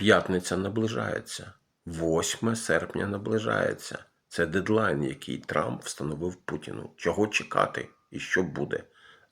П'ятниця наближається. 8 серпня наближається. Це дедлайн, який Трамп встановив Путіну. Чого чекати і що буде?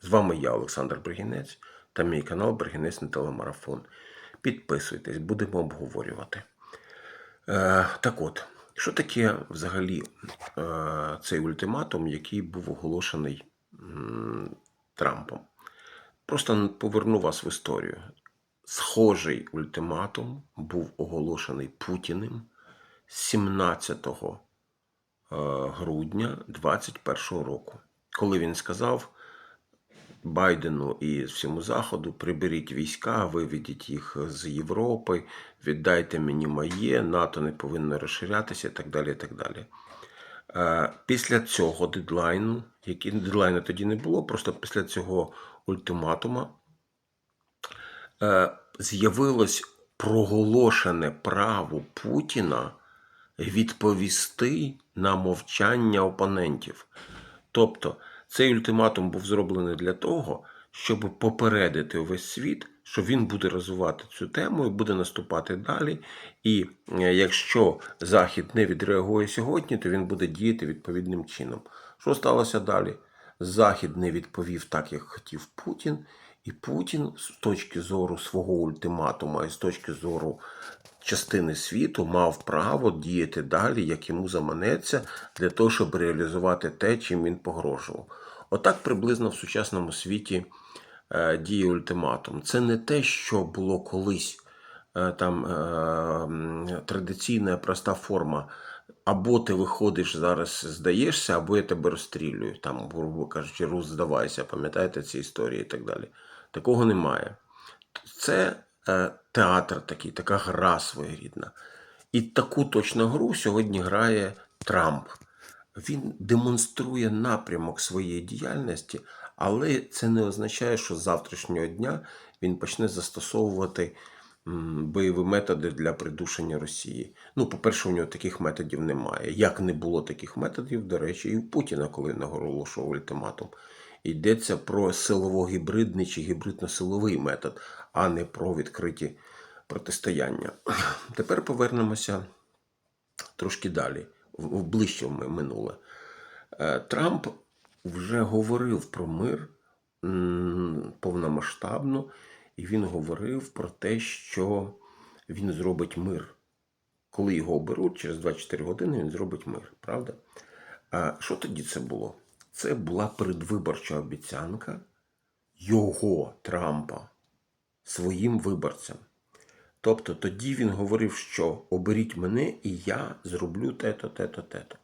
З вами я, Олександр Бригінець, та мій канал Бригінець на телемарафон. Підписуйтесь, будемо обговорювати. Е, так от, що таке взагалі е, цей ультиматум, який був оголошений м, Трампом? Просто поверну вас в історію. Схожий ультиматум був оголошений Путіним 17 е, грудня 2021 року, коли він сказав Байдену і всьому Заходу: приберіть війська, виведіть їх з Європи, віддайте мені моє, НАТО не повинно розширятися і так далі. І так далі. Е, Після цього дедлайну, який дедлайну тоді не було, просто після цього ультиматума з'явилось проголошене право Путіна відповісти на мовчання опонентів. Тобто цей ультиматум був зроблений для того, щоб попередити увесь світ, що він буде розвивати цю тему і буде наступати далі. І е, якщо Захід не відреагує сьогодні, то він буде діяти відповідним чином. Що сталося далі? Захід не відповів так, як хотів Путін, і Путін з точки зору свого ультиматума і з точки зору частини світу мав право діяти далі, як йому заманеться, для того, щоб реалізувати те, чим він погрожував. Отак приблизно в сучасному світі е, діє ультиматум. Це не те, що було колись е, там е, традиційна проста форма. Або ти виходиш зараз, здаєшся, або я тебе розстрілюю. Там, грубо кажучи, рус здавайся, пам'ятаєте ці історії і так далі. Такого немає. Це е, театр такий, така гра своєрідна. І таку точно гру сьогодні грає Трамп. Він демонструє напрямок своєї діяльності, але це не означає, що з завтрашнього дня він почне застосовувати бойові методи для придушення Росії. Ну, по-перше, у нього таких методів немає. Як не було таких методів, до речі, і в Путіна, коли наголошував ультиматум. Йдеться про силово-гібридний чи гібридно-силовий метод, а не про відкриті протистояння. Тепер повернемося трошки далі, в ближче минуле. Е, Трамп вже говорив про мир повномасштабно, і він говорив про те, що він зробить мир. Коли його оберуть, через 24 години він зробить мир, правда? А що тоді це було? Це була передвиборча обіцянка його Трампа своїм виборцям. Тобто тоді він говорив, що оберіть мене, і я зроблю те-то, те-то, те-то.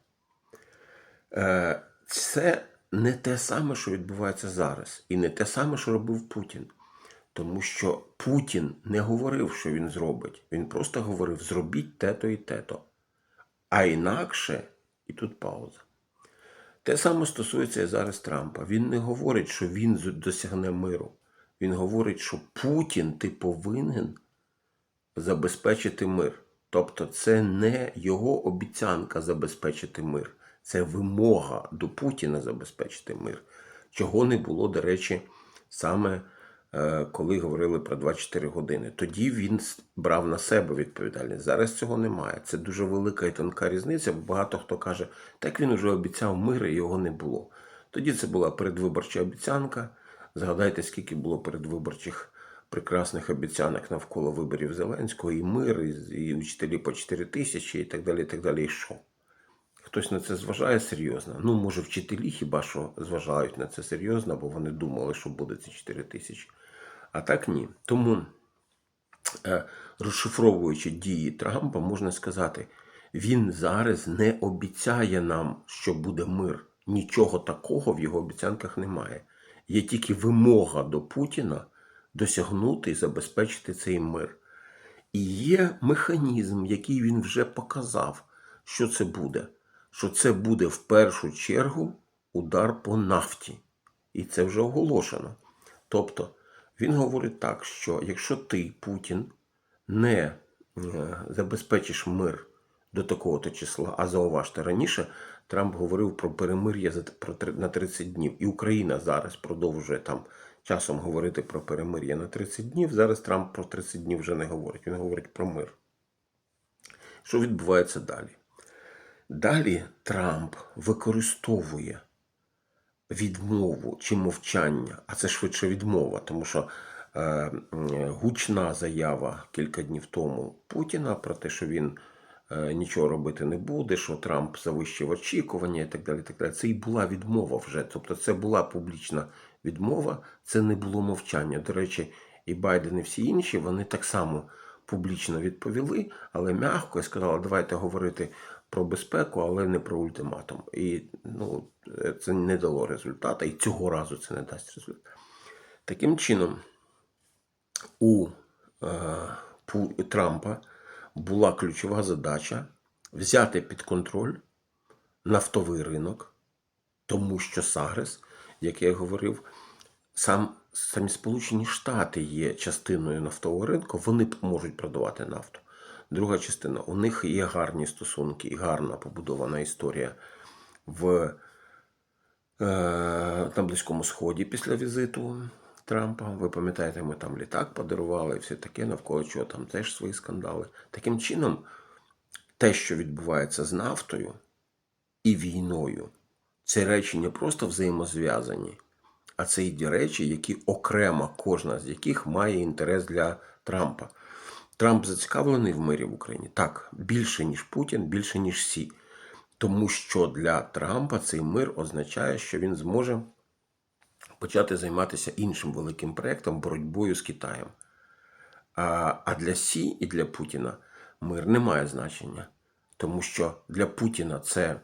Е, Це не те саме, що відбувається зараз, і не те саме, що робив Путін. Тому що Путін не говорив, що він зробить. Він просто говорив: зробіть те-то і те-то. А інакше, і тут пауза. Те саме стосується і зараз Трампа. Він не говорить, що він досягне миру. Він говорить, що Путін ти повинен забезпечити мир. Тобто, це не його обіцянка забезпечити мир, це вимога до Путіна забезпечити мир. Чого не було, до речі, саме коли говорили про 24 години. Тоді він брав на себе відповідальність. Зараз цього немає. Це дуже велика і тонка різниця. Багато хто каже, так він уже обіцяв мир, і його не було. Тоді це була передвиборча обіцянка. Згадайте, скільки було передвиборчих прекрасних обіцянок навколо виборів Зеленського, і мир, і, і учителі по 4 тисячі, і так далі. І так далі. І що? Хтось на це зважає серйозно. Ну, може, вчителі хіба що зважають на це серйозно, бо вони думали, що буде ці 4 тисячі. А так ні. Тому, е, розшифровуючи дії Трампа, можна сказати, він зараз не обіцяє нам, що буде мир. Нічого такого в його обіцянках немає. Є тільки вимога до Путіна досягнути і забезпечити цей мир. І є механізм, який він вже показав, що це буде. Що це буде в першу чергу удар по нафті. І це вже оголошено. Тобто він говорить так, що якщо ти, Путін, не е, забезпечиш мир до такого-то числа. А зауважте, раніше Трамп говорив про перемир'я на 30 днів. І Україна зараз продовжує там часом говорити про перемир'я на 30 днів. Зараз Трамп про 30 днів вже не говорить. Він говорить про мир. Що відбувається далі? Далі Трамп використовує відмову чи мовчання, а це швидше відмова, тому що е, гучна заява кілька днів тому Путіна про те, що він е, нічого робити не буде, що Трамп завищив очікування і так далі. Так далі. Це і була відмова вже. Тобто це була публічна відмова, це не було мовчання. До речі, і Байден, і всі інші вони так само публічно відповіли, але м'яко і сказали, давайте говорити про безпеку, але не про ультиматум. І ну, це не дало результату, і цього разу це не дасть результат. Таким чином, у е, Трампа була ключова задача взяти під контроль нафтовий ринок, тому що Сагрес, як я говорив, сам, самі Сполучені Штати є частиною нафтового ринку, вони можуть продавати нафту. Друга частина, у них є гарні стосунки і гарна побудована історія в, е, на Близькому Сході після візиту Трампа. Ви пам'ятаєте, ми там літак подарували і все таке, навколо чого там теж свої скандали. Таким чином, те, що відбувається з нафтою і війною, це речі не просто взаємозв'язані, а це і речі, які окремо кожна з яких має інтерес для Трампа. Трамп зацікавлений в мирі в Україні? Так, більше, ніж Путін, більше, ніж Сі. Тому що для Трампа цей мир означає, що він зможе почати займатися іншим великим проєктом боротьбою з Китаєм. А, для Сі і для Путіна мир не має значення. Тому що для Путіна це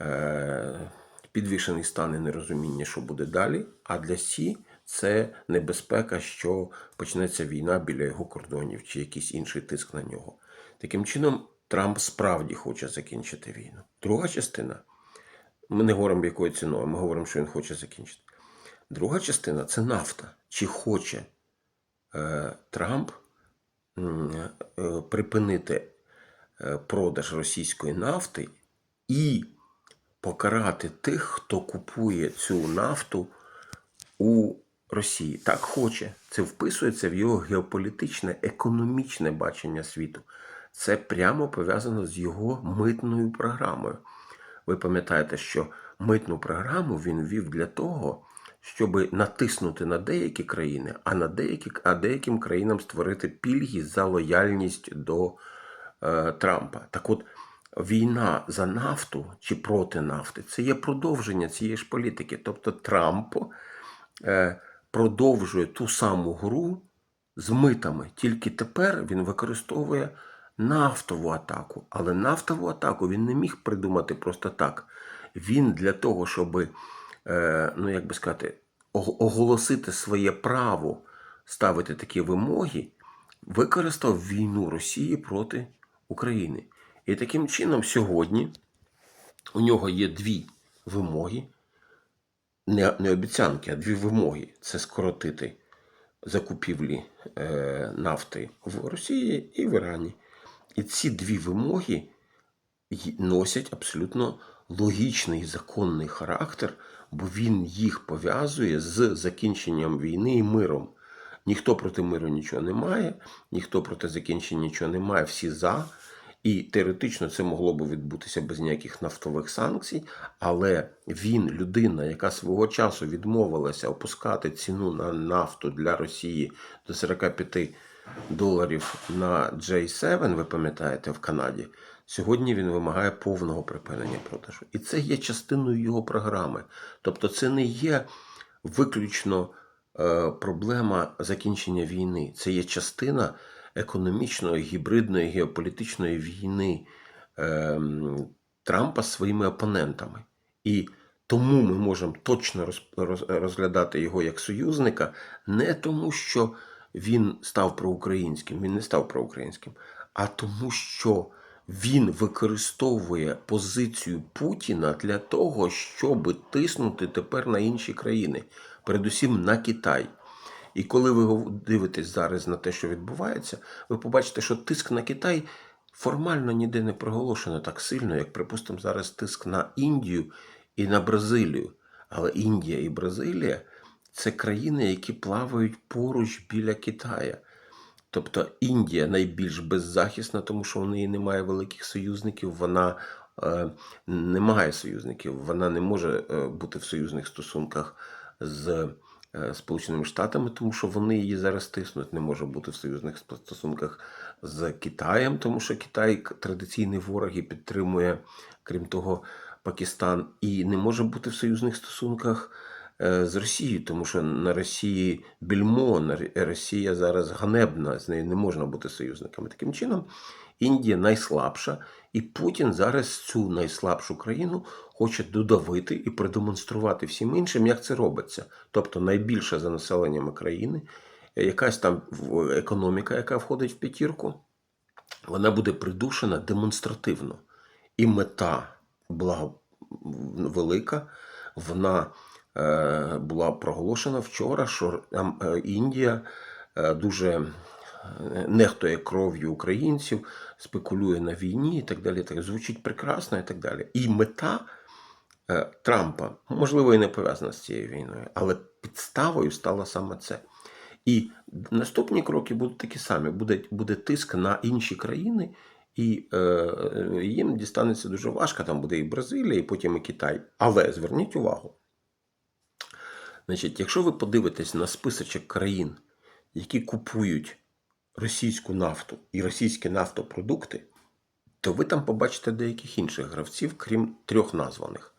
е, підвішений стан і нерозуміння, що буде далі. А для Сі це небезпека, що почнеться війна біля його кордонів чи якийсь інший тиск на нього. Таким чином, Трамп справді хоче закінчити війну. Друга частина. Ми не говоримо, якою ціною, ми говоримо, що він хоче закінчити. Друга частина це нафта. Чи хоче е, Трамп е, припинити е, продаж російської нафти і покарати тих, хто купує цю нафту у Росії. Так хоче. Це вписується в його геополітичне, економічне бачення світу. Це прямо пов'язано з його митною програмою. Ви пам'ятаєте, що митну програму він ввів для того, щоб натиснути на деякі країни, а на деякі, а деяким країнам створити пільги за лояльність до е, Трампа. Так от, війна за нафту чи проти нафти це є продовження цієї ж політики. Тобто Трамп е, продовжує ту саму гру з митами. Тільки тепер він використовує нафтову атаку. Але нафтову атаку він не міг придумати просто так. Він для того, щоб, е, ну як би сказати, оголосити своє право ставити такі вимоги, використав війну Росії проти України. І таким чином сьогодні у нього є дві вимоги, не, не обіцянки, а дві вимоги: це скоротити закупівлі е, нафти в Росії і в Ірані. І ці дві вимоги носять абсолютно логічний законний характер, бо він їх пов'язує з закінченням війни і миром. Ніхто проти миру нічого не має, ніхто проти закінчення нічого не має, всі за. І теоретично це могло би відбутися без ніяких нафтових санкцій, але він, людина, яка свого часу відмовилася опускати ціну на нафту для Росії до 45 доларів на J7, ви пам'ятаєте, в Канаді, сьогодні він вимагає повного припинення продажу. І це є частиною його програми. Тобто це не є виключно е, проблема закінчення війни. Це є частина економічної, гібридної, геополітичної війни ем, Трампа з своїми опонентами. І тому ми можемо точно роз- роз- розглядати його як союзника, не тому, що він став проукраїнським, він не став проукраїнським, а тому, що він використовує позицію Путіна для того, щоб тиснути тепер на інші країни, передусім на Китай. І коли ви дивитесь зараз на те, що відбувається, ви побачите, що тиск на Китай формально ніде не проголошено так сильно, як, припустимо, зараз тиск на Індію і на Бразилію. Але Індія і Бразилія це країни, які плавають поруч біля Китая. Тобто Індія найбільш беззахисна, тому що в неї немає великих союзників, вона е, не має союзників, вона не може е, бути в союзних стосунках з Сполученими Штатами, тому що вони її зараз тиснуть, не може бути в союзних стосунках з Китаєм, тому що Китай традиційний ворог і підтримує, крім того, Пакистан, і не може бути в союзних стосунках е, з Росією, тому що на Росії більмо, на Росія зараз ганебна, з нею не можна бути союзниками. Таким чином, Індія найслабша, і Путін зараз цю найслабшу країну хоче додавити і продемонструвати всім іншим, як це робиться. Тобто найбільша за населеннями країни, е, якась там економіка, яка входить в п'ятірку, вона буде придушена демонстративно. І мета була велика. Вона е, була проголошена вчора, що е, Індія е, дуже е, нехтує кров'ю українців, спекулює на війні і так далі. Так звучить прекрасно і так далі. І мета е, Трампа, можливо, і не пов'язана з цією війною, але підставою стало саме це. І наступні кроки будуть такі самі: буде, буде тиск на інші країни, і е, їм дістанеться дуже важко. Там буде і Бразилія, і потім і Китай. Але зверніть увагу. Значить, якщо ви подивитесь на списочок країн, які купують російську нафту і російські нафтопродукти, то ви там побачите деяких інших гравців, крім трьох названих.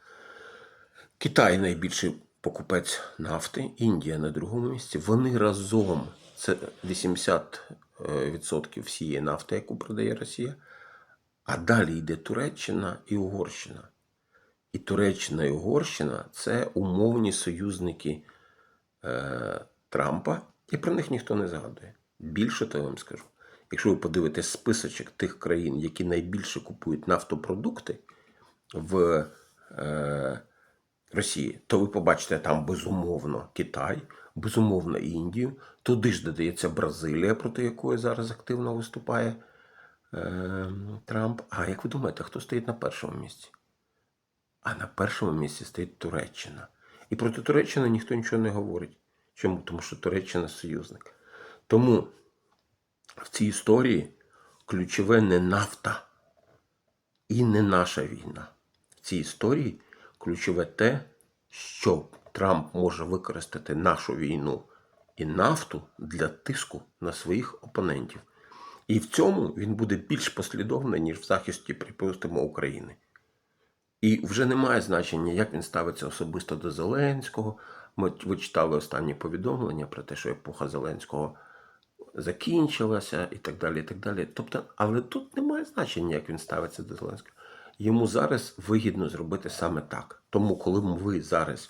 Китай найбільший покупець нафти, Індія на другому місці. Вони разом це 80% всієї нафти, яку продає Росія. А далі йде Туреччина і Угорщина. І Туреччина і Угорщина це умовні союзники е, Трампа, і про них ніхто не згадує. Більше того я вам скажу. Якщо ви подивитесь списочок тих країн, які найбільше купують нафтопродукти в е, Росії, то ви побачите там безумовно Китай, безумовно Індію. Туди ж додається Бразилія, проти якої зараз активно виступає е, Трамп. А як ви думаєте, хто стоїть на першому місці? А на першому місці стоїть Туреччина. І проти Туреччини ніхто нічого не говорить. Чому? Тому що Туреччина союзник. Тому в цій історії ключове не нафта і не наша війна. В цій історії ключове те, що Трамп може використати нашу війну і нафту для тиску на своїх опонентів. І в цьому він буде більш послідовний, ніж в захисті, припустимо, України. І вже немає значення, як він ставиться особисто до Зеленського. Ми ви читали останні повідомлення про те, що епоха Зеленського закінчилася і так далі. і так далі. Тобто, але тут немає значення, як він ставиться до Зеленського. Йому зараз вигідно зробити саме так. Тому, коли ви зараз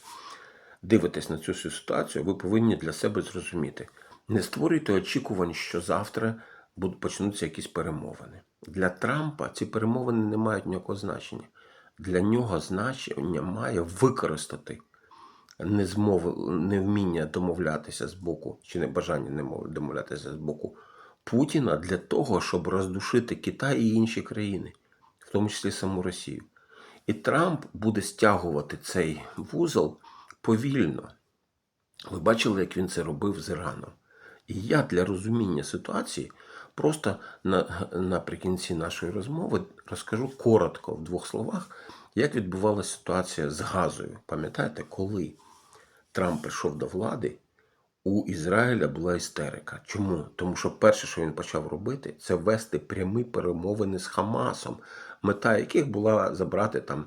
дивитесь на цю ситуацію, ви повинні для себе зрозуміти. Не створюйте очікувань, що завтра будуть почнуться якісь перемовини. Для Трампа ці перемовини не мають ніякого значення. Для нього значення має використати незмов... невміння домовлятися з боку, чи не мов- домовлятися з боку Путіна для того, щоб роздушити Китай і інші країни, в тому числі саму Росію. І Трамп буде стягувати цей вузол повільно. Ви бачили, як він це робив з Іраном. І я для розуміння ситуації просто на, наприкінці нашої розмови розкажу коротко в двох словах, як відбувалася ситуація з газою. Пам'ятаєте, коли Трамп прийшов до влади, у Ізраїля була істерика. Чому? Тому що перше, що він почав робити, це вести прямі перемовини з Хамасом, мета яких була забрати там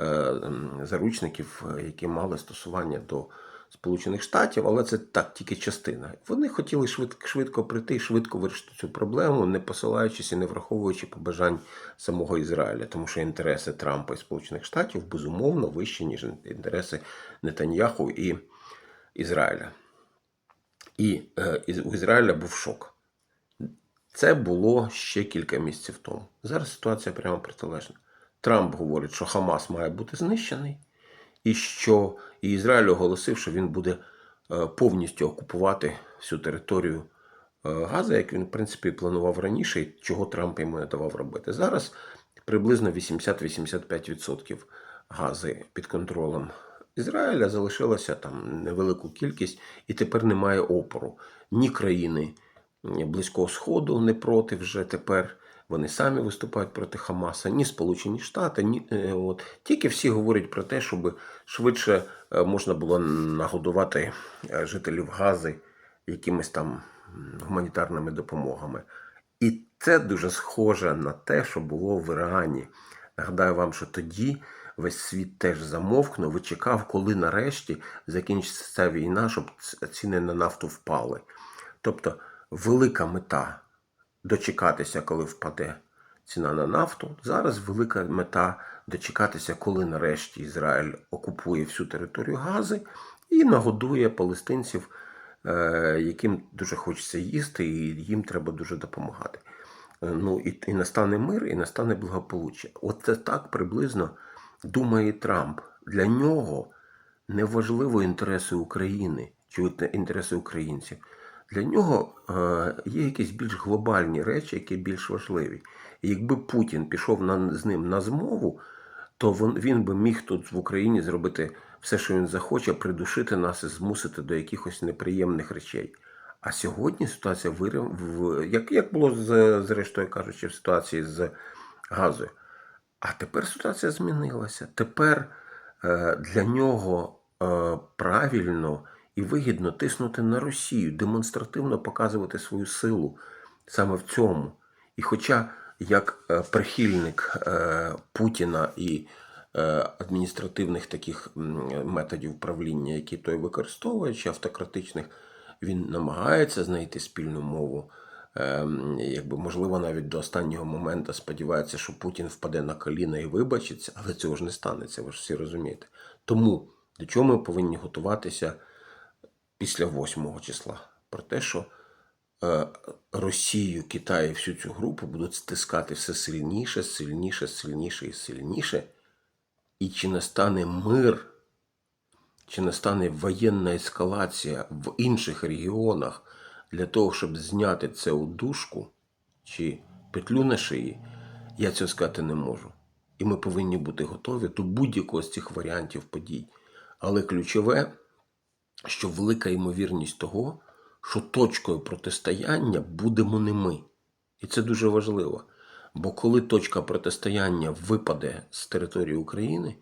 е, заручників, е, які мали стосування до Сполучених Штатів, але це так тільки частина. Вони хотіли швидко, швидко прийти і швидко вирішити цю проблему, не посилаючись і не враховуючи побажань самого Ізраїля, тому що інтереси Трампа і Сполучених Штатів безумовно вищі, ніж інтереси Нетаньяху і Ізраїля. І е, у Ізраїля був шок. Це було ще кілька місяців тому. Зараз ситуація прямо протилежна. Трамп говорить, що Хамас має бути знищений, і що і Ізраїль оголосив, що він буде е, повністю окупувати всю територію е, газу, як він, в принципі, планував раніше, і чого Трамп йому не давав робити. Зараз приблизно 80-85% гази під контролем Ізраїля залишилося там невелику кількість, і тепер немає опору. Ні країни Близького Сходу не проти вже тепер. Вони самі виступають проти Хамаса, ні Сполучені Штати, ні е, от тільки всі говорять про те, щоб швидше е, можна було нагодувати е, жителів Гази якимись там гуманітарними допомогами. І це дуже схоже на те, що було в Ірані. Нагадаю вам, що тоді весь світ теж замовкнув і чекав, коли нарешті закінчиться ця війна, щоб ціни на нафту впали. Тобто велика мета дочекатися, коли впаде ціна на нафту. Зараз велика мета дочекатися, коли нарешті Ізраїль окупує всю територію Гази і нагодує палестинців, е, яким дуже хочеться їсти, і їм треба дуже допомагати. Е, Ну і, і настане мир, і настане благополуччя. От це так приблизно думає Трамп. Для нього не важливо інтереси України чи інтереси українців. Для нього е, є якісь більш глобальні речі, які більш важливі. І якби Путін пішов на, з ним на змову, то він, він би міг тут в Україні зробити все, що він захоче, придушити нас і змусити до якихось неприємних речей. А сьогодні ситуація вирив, в, як, як було з, зрештою кажучи, в ситуації з газою. А тепер ситуація змінилася. Тепер е, для нього е, правильно і вигідно тиснути на Росію, демонстративно показувати свою силу саме в цьому. І хоча як е, прихильник е, Путіна і е, адміністративних таких методів правління, які той використовує, чи автократичних, він намагається знайти спільну мову. Якби можливо навіть до останнього моменту сподівається, що Путін впаде на коліна і вибачиться, але цього ж не станеться, ви ж всі розумієте. Тому до чого ми повинні готуватися після 8 числа? Про те, що е, Росію, Китай і всю цю групу будуть стискати все сильніше, сильніше, сильніше і сильніше. І чи настане мир, чи настане воєнна ескалація в інших регіонах для того, щоб зняти це удушку чи петлю на шиї, я цього сказати не можу. І ми повинні бути готові до будь-якого з цих варіантів подій. Але ключове, що велика ймовірність того, що точкою протистояння будемо не ми. І це дуже важливо. Бо коли точка протистояння випаде з території України,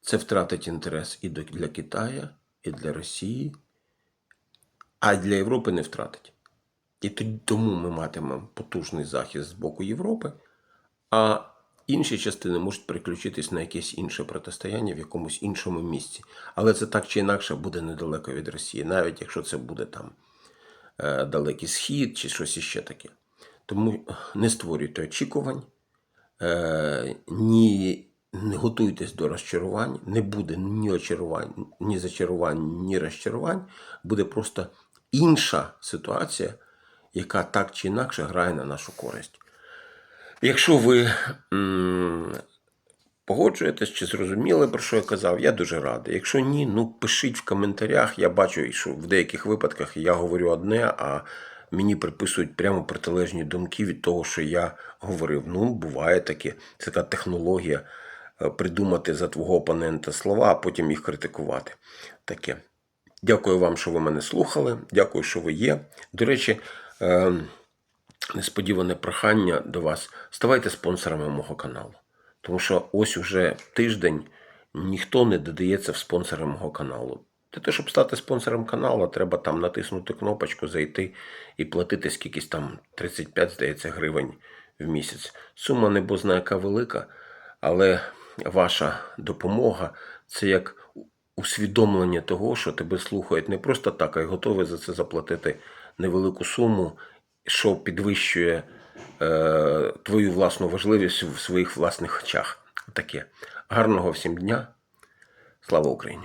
це втратить інтерес і для Китаю, і для Росії, а для Європи не втратить. І тому ми матимемо потужний захист з боку Європи, а інші частини можуть переключитись на якесь інше протистояння в якомусь іншому місці. Але це так чи інакше буде недалеко від Росії, навіть якщо це буде там е, далекий схід чи щось іще таке. Тому не створюйте очікувань, е, ні, не готуйтесь до розчарувань, не буде ні очарувань, ні зачарувань, ні розчарувань. Буде просто інша ситуація, яка так чи інакше грає на нашу користь. Якщо ви погоджуєтесь чи зрозуміли, про що я казав, я дуже радий. Якщо ні, ну пишіть в коментарях. Я бачу, що в деяких випадках я говорю одне, а мені приписують прямо протилежні думки від того, що я говорив. Ну, буває таке. Це така технологія е, придумати за твого опонента слова, а потім їх критикувати. Таке. Дякую вам, що ви мене слухали. Дякую, що ви є. До речі, е, несподіване прохання до вас. Ставайте спонсорами мого каналу. Тому що ось уже тиждень ніхто не додається в спонсори мого каналу. Для того, щоб стати спонсором каналу, треба там натиснути кнопочку, зайти і платити скількись там 35, здається, гривень в місяць. Сума не бозна яка велика, але ваша допомога це як усвідомлення того, що тебе слухають не просто так, а й готові за це заплатити невелику суму, що підвищує е, твою власну важливість в своїх власних очах. Таке. Гарного всім дня. Слава Україні!